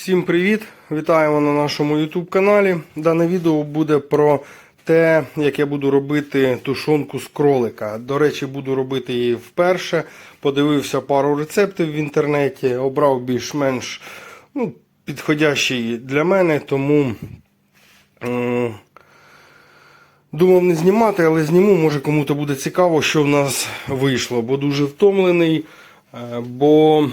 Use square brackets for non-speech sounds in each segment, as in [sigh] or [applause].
Всім привіт! Вітаємо на нашому YouTube каналі. Дане відео буде про те, як я буду робити тушонку з кролика. До речі, буду робити її вперше. Подивився пару рецептів в інтернеті, обрав більш-менш ну, підходящий для мене, тому думав не знімати, але зніму, може кому-то буде цікаво, що в нас вийшло, бо дуже втомлений. е, Бо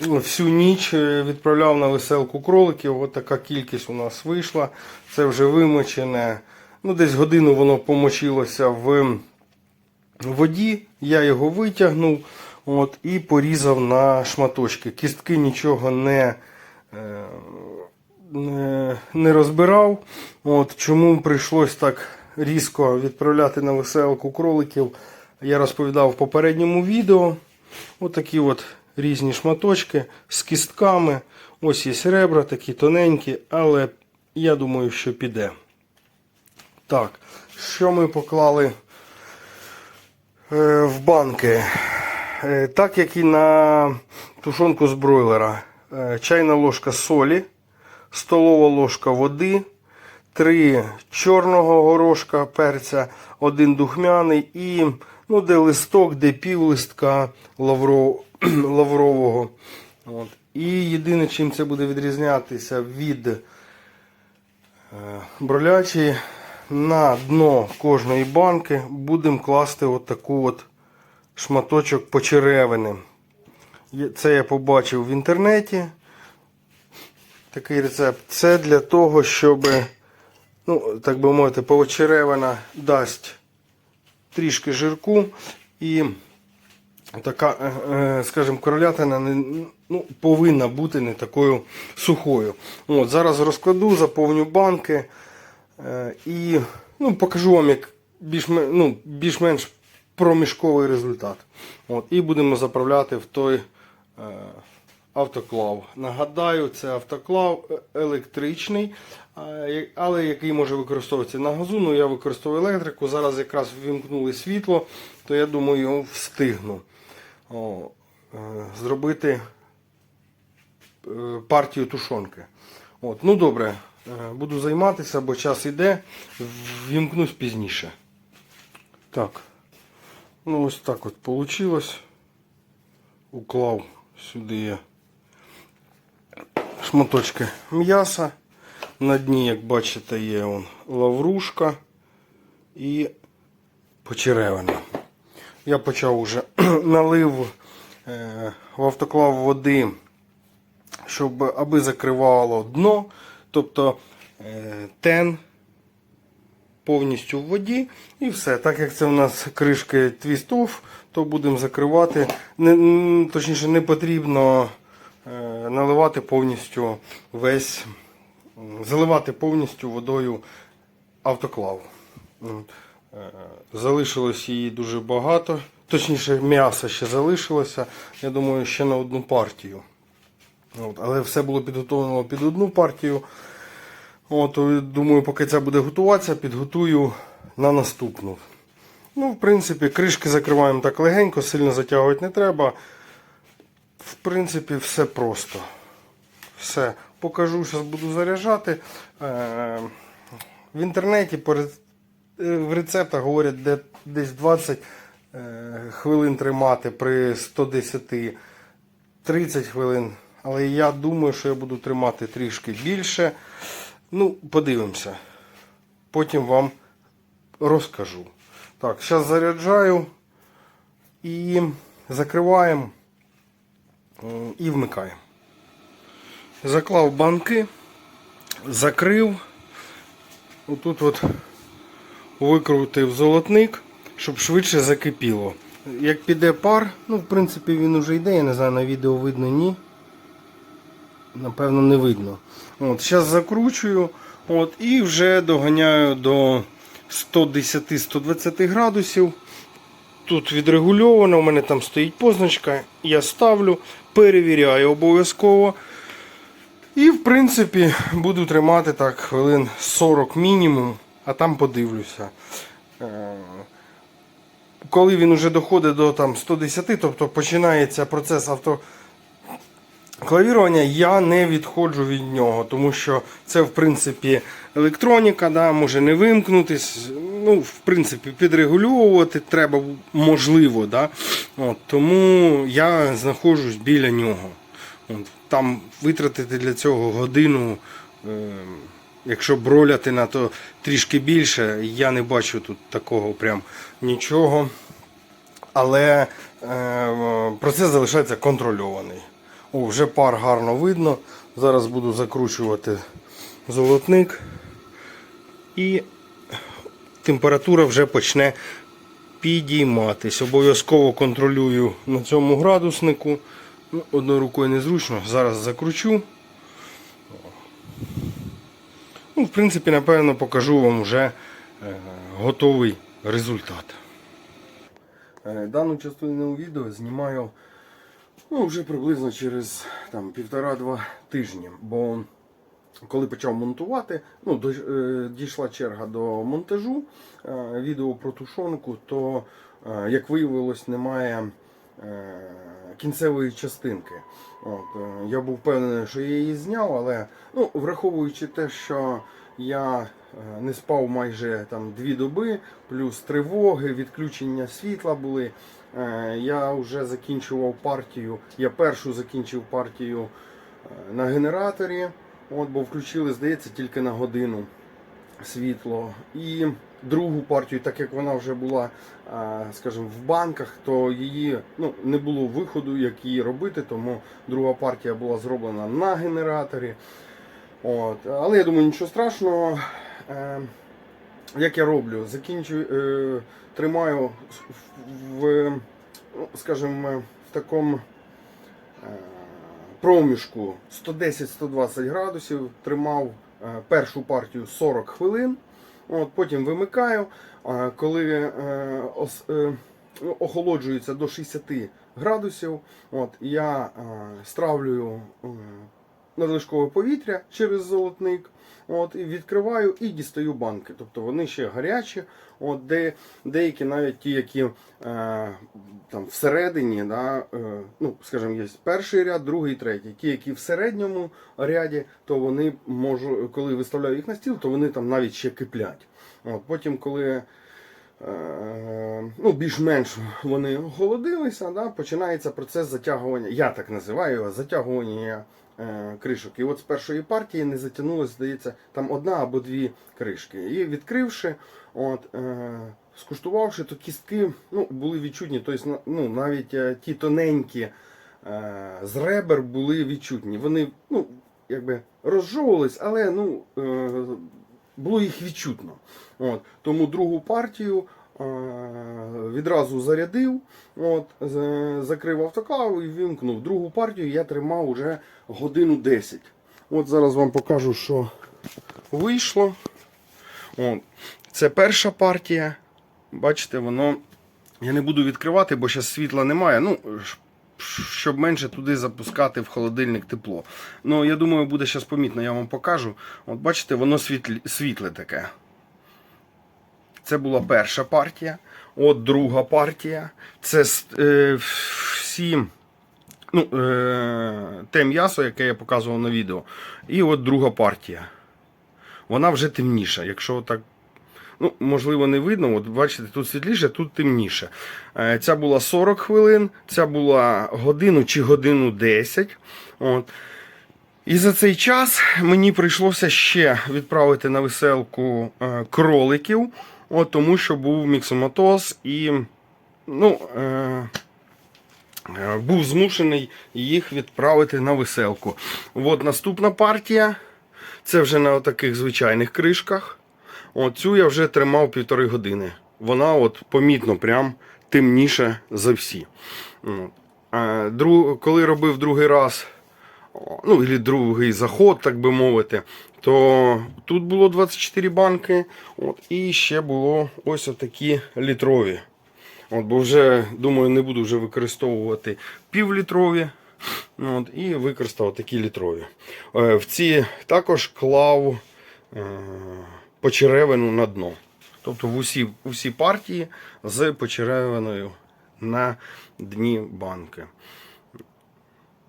Всю ніч е, відправляв на веселку кроликів. От така кількість у нас вийшла. Це вже вимочене. Ну, десь годину воно помочилося в воді. Я його витягнув от, і порізав на шматочки. Кістки нічого не, е, не, не розбирав. От, чому прийшлось так різко відправляти на веселку кроликів, я розповідав в попередньому відео. Отакі от різні шматочки з кістками. Ось є ребра, такі тоненькі, але я думаю, що піде. Так, що ми поклали е, в банки? Е, так як і на тушонку з бройлера. Е, чайна ложка солі, столова ложка води, 3 чорного горошка перця, один духмяний і ну, де листок, де пів листка лавро, [clears throat] лаврового. От. І єдине, чим це буде відрізнятися від е, бролячої, на дно кожної банки будемо класти отаку от шматочок почеревини. Це я побачив в інтернеті. Такий рецепт. Це для того, щоб, ну, так би мовити, почеревина дасть трішки жирку і така, е, е, скажімо, королятина не, ну, повинна бути не такою сухою. От, зараз розкладу, заповню банки е, і ну, покажу вам як більш-менш ну, більш-менш проміжковий результат. От, і будемо заправляти в той автоклав. Нагадаю, це автоклав електричний, але який може використовуватися на газу. Ну, я використовую електрику. Зараз якраз ввімкнули світло, то я думаю, його встигну о, е, зробити е, партію тушонки. От, ну добре, е, буду займатися, бо час йде, ввімкнусь пізніше. Так. Ну ось так от вийшло. Уклав сюди я шматочки м'яса. На дні, як бачите, є он лаврушка і почеревина. Я почав уже [clears throat] налив е, в автоклав води, щоб аби закривало дно, тобто е, тен повністю в воді і все. Так як це у нас кришки твістов, то будемо закривати. Не, точніше, не потрібно е, наливати повністю весь, заливати повністю водою автоклав. Залишилось її дуже багато. Точніше, м'яса ще залишилося. Я думаю, ще на одну партію. От, але все було підготовлено під одну партію. От, е, думаю, поки це буде готуватися, підготую на наступну. Ну, в принципі, кришки закриваємо так легенько, сильно затягувати не треба. В принципі, все просто. Все. Покажу, зараз буду заряджати. Е, В інтернеті в рецептах говорять, де десь 20 е, хвилин тримати при 110 30 хвилин. Але я думаю, що я буду тримати трішки більше. Ну, подивимося. Потім вам розкажу. Так, зараз заряджаю і закриваємо і вмикаємо. Заклав банки, закрив. Отут от викрутив золотник, щоб швидше закипіло. Як піде пар, ну, в принципі, він вже йде, я не знаю, на відео видно, ні. Напевно, не видно. От, Зараз закручую от, і вже доганяю до 110-120 градусів. Тут відрегульовано, у мене там стоїть позначка. Я ставлю, перевіряю обов'язково. І, в принципі, буду тримати так хвилин 40 мінімум, а там подивлюся. Е, Коли він вже доходить до там, 110, тобто починається процес авто, Клавірування я не відходжу від нього, тому що це, в принципі, електроніка, да, може не вимкнутись. Ну, в принципі, підрегульовувати треба можливо. Да? От, тому я знаходжусь біля нього. От, там витратити для цього годину. Е, якщо броляти на то трішки більше, я не бачу тут такого прям нічого. Але е, процес залишається контрольований. О, вже пар гарно видно. Зараз буду закручувати золотник. І температура вже почне підійматись. Обов'язково контролюю на цьому градуснику. Ну, одною рукою незручно. Зараз закручу. Ну, в принципі, напевно, покажу вам вже е, готовий результат. Е, Дану частину відео знімаю ну, вже приблизно через півтора-два тижні. Бо коли почав монтувати, ну, е, дійшла черга до монтажу відео про тушонку, то, як виявилось, немає кінцевої частинки. От, е, я був впевнений, що я її зняв, але ну, враховуючи те, що я е, не спав майже там дві доби, плюс тривоги, відключення світла були. Е, Я вже закінчував партію. Я першу закінчив партію на генераторі, от, бо включили, здається, тільки на годину світло. І другу партію, так як вона вже була, скажімо, в банках, то її ну, не було виходу, як її робити, тому друга партія була зроблена на генераторі. От. Але я думаю, нічого страшного. Е, Як я роблю? Закінчую, е, тримаю в, ну, скажімо, в такому е, проміжку 110-120 градусів. Тримав першу партію 40 хвилин. От, потім вимикаю. Е, Коли е, е, охолоджується до 60 градусів, от, я е, стравлюю е, надлишкове повітря через золотник. От, і відкриваю і дістаю банки. Тобто вони ще гарячі. От, де, деякі навіть ті, які е, там всередині, да, е, ну, скажімо, є перший ряд, другий, третій. Ті, які в середньому ряді, то вони можу, коли виставляю їх на стіл, то вони там навіть ще киплять. От, потім, коли е, ну, більш-менш вони охолодилися, да, починається процес затягування. Я так називаю його затягування кришок. І от з першої партії не затягнулося, здається, там одна або дві кришки. І відкривши, от, е, скуштувавши, то кістки ну, були відчутні. Тобто, ну, навіть е, ті тоненькі е, з ребер були відчутні. Вони ну, якби розжовувались, але ну, е, було їх відчутно. От, тому другу партію е, відразу зарядив, от, закрив автоклав і вимкнув. Другу партію я тримав уже годину 10. От зараз вам покажу, що вийшло. От, це перша партія. Бачите, воно. Я не буду відкривати, бо зараз світла немає. Ну, щоб менше туди запускати в холодильник тепло. Ну, я думаю, буде зараз помітно, я вам покажу. От бачите, воно світлі, світле таке. Це була перша партія. От друга партія. Це е, всі ну, е, те м'ясо, яке я показував на відео. І от друга партія. Вона вже темніша. Якщо так. Ну, можливо, не видно. От бачите, тут світліше, тут темніше. Е, Ця була 40 хвилин, ця була годину чи годину 10. От. І за цей час мені прийшлося ще відправити на веселку е, кроликів, от, тому що був міксоматоз і ну, е, е, був змушений їх відправити на веселку. От наступна партія. Це вже на таких звичайних кришках. От цю я вже тримав півтори години. Вона от помітно прям темніша за всі. От. Друг, коли робив другий раз, ну, і другий заход, так би мовити, то тут було 24 банки, от, і ще було ось такі літрові. От, бо вже, думаю, не буду вже використовувати півлітрові. От, і використав такі літрові. Е, В ці також клав е, почеревину на дно. Тобто в усі, усі партії з почеревиною на дні банки.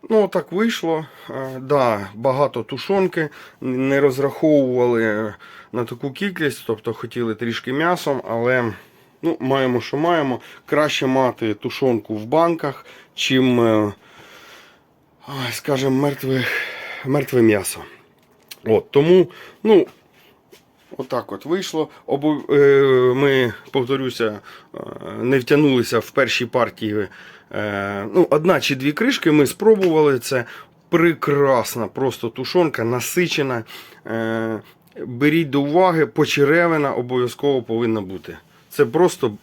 Ну, так вийшло. Е, Да, багато тушонки. Не розраховували на таку кількість, тобто хотіли трішки м'ясом, але ну, маємо, що маємо. Краще мати тушонку в банках, чим, е, скажімо, мертве, мертве м'ясо. От, тому, ну, Отак от вийшло. Обо... е, Ми, повторюся, е, не втягнулися в першій партії. е, Ну, одна чи дві кришки ми спробували. Це прекрасна просто тушонка, насичена. Беріть до уваги, почеревина обов'язково повинна бути. Це просто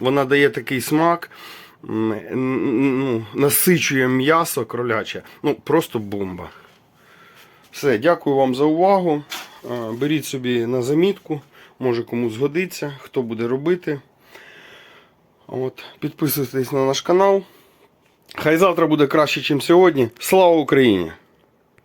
вона дає такий смак, ну, насичує м'ясо кроляче. Ну, просто бомба. Все, дякую вам за увагу. Беріть собі на замітку, може комусь згодиться, хто буде робити. От, підписуйтесь на наш канал. Хай завтра буде краще, ніж сьогодні. Слава Україні!